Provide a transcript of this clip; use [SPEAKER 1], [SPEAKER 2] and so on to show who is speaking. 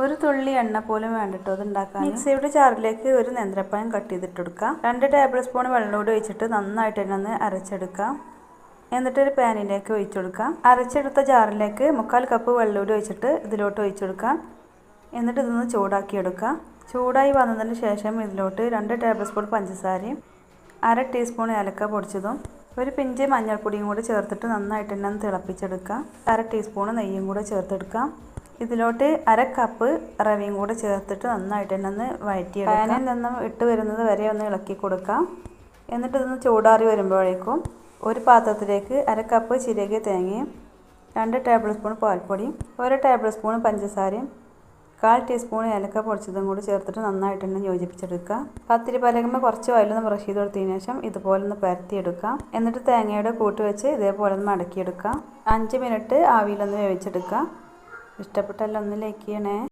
[SPEAKER 1] ഒരു തുള്ളി എണ്ണ പോലും വേണ്ടിട്ടോ അത് ഉണ്ടാക്കാൻ മിക്സിയുടെ ചാറിലേക്ക് ഒരു നേന്ത്രപ്പഴം കട്ട് ചെയ്തിട്ട് എടുക്കാം രണ്ട് ടേബിൾ സ്പൂൺ വെള്ളം കൂടി ഒഴിച്ചിട്ട് നന്നായിട്ട് തന്നെ ഒന്ന് അരച്ചെടുക്കാം എന്നിട്ട് ഒരു പാനിലേക്ക് ഒഴിച്ചു കൊടുക്കാം അരച്ചെടുത്ത ജാറിലേക്ക് മുക്കാൽ കപ്പ് വെള്ളം കൂടി ഒഴിച്ചിട്ട് ഇതിലോട്ട് ഒഴിച്ചു കൊടുക്കാം എന്നിട്ട് ഇതൊന്ന് ചൂടാക്കി എടുക്കാം ചൂടായി വന്നതിന് ശേഷം ഇതിലോട്ട് രണ്ട് ടേബിൾ സ്പൂൺ പഞ്ചസാരയും അര ടീസ്പൂൺ ഏലക്ക പൊടിച്ചതും ഒരു പിഞ്ച് മഞ്ഞൾപ്പൊടിയും കൂടി ചേർത്തിട്ട് നന്നായിട്ട് തന്നെ തിളപ്പിച്ചെടുക്കാം അര ടീസ്പൂൺ നെയ്യും കൂടെ ചേർത്തെടുക്കാം ഇതിലോട്ട് അര കപ്പ് റവയും കൂടെ ചേർത്തിട്ട് നന്നായിട്ട് തന്നെ ഒന്ന് വഴറ്റിയെടുക്കാം. പാനിൽ നിന്നും ഇട്ട് വരുന്നത് വരെ ഒന്ന് ഇളക്കി കൊടുക്കാം. എന്നിട്ട് ഇതൊന്ന് ചൂടാറി വരുമ്പോഴേക്കും ഒരു പാത്രത്തിലേക്ക് അര കപ്പ് ചിരകിയ തേങ്ങയും രണ്ട് ടേബിൾ സ്പൂൺ പാൽപ്പൊടിയും ഒരു ടേബിൾ സ്പൂൺ പഞ്ചസാരയും കാൽ ടീസ്പൂൺ ഏലക്ക പൊടിച്ചതും കൂടി ചേർത്തിട്ട് നന്നായിട്ട് തന്നെ യോജിപ്പിച്ചെടുക്കുക. പത്തിരി പലകുമ്പ കുറച്ച് വയലൊന്ന് ബ്രഷ് ചെയ്ത് കൊടുത്തതിന് ശേഷം ഇതുപോലെ ഒന്ന് പരത്തിയെടുക്കാം എന്നിട്ട് തേങ്ങയുടെ കൂട്ട് വെച്ച് ഇതേപോലെ ഒന്ന് മടക്കിയെടുക്കാം അഞ്ച് മിനിറ്റ് ആവിയിലൊന്ന് വേവിച്ചെടുക്കുക. ഇഷ്ടപ്പെട്ടെല്ലാം ഒന്ന് ലൈക്ക് ചെയ്യണേ.